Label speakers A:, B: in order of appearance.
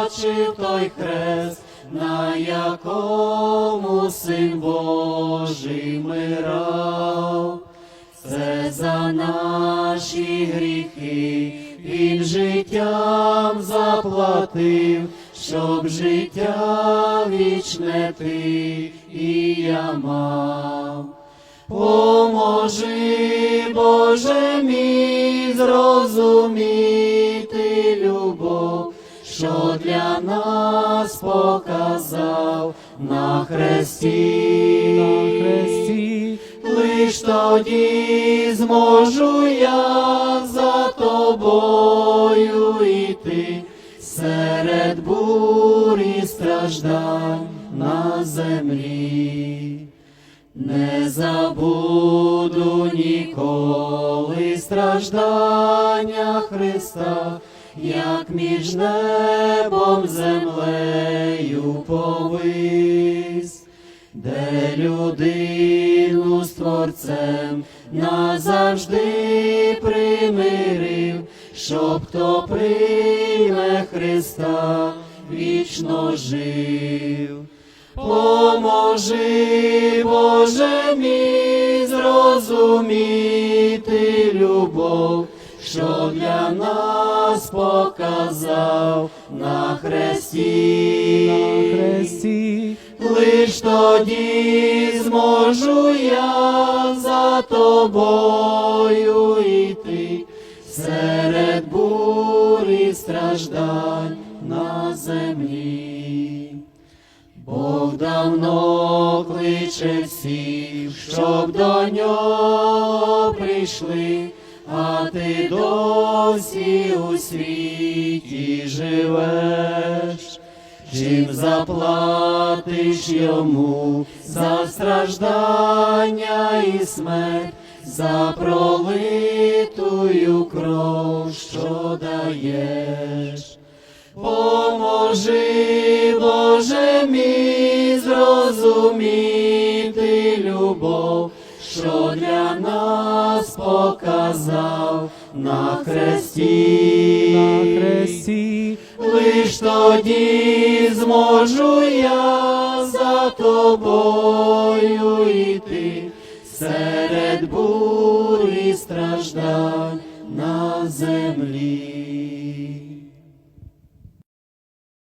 A: бачив той хрест, на якому син Божий мирав. Це за наші гріхи він життям заплатив, щоб життя вічне ти і я мав. Поможи, Боже мій, зрозуміти що для нас показав на хресті.
B: на хресті.
A: Лиш тоді зможу я за тобою йти серед бурі страждань на землі. Не забуду ніколи страждання Христа, як між небом землею повис, де людину з Творцем назавжди примирив, щоб хто прийме Христа, вічно жив. Поможи, Боже мій, зрозуміти любов, що для нас показав на хресті.
B: на хресті.
A: Лиш тоді зможу я за тобою йти серед бурі страждань на землі. Бог давно кличе всіх, щоб до нього прийшли, а ти досі у світі живеш. Чим заплатиш йому за страждання і смерть, за пролитую кров, що даєш. Поможи, Боже мій, зрозуміти любов, що для нас показав на хресті.
B: на хресті.
A: Лиш тоді зможу я за тобою йти серед бурі страждань на землі.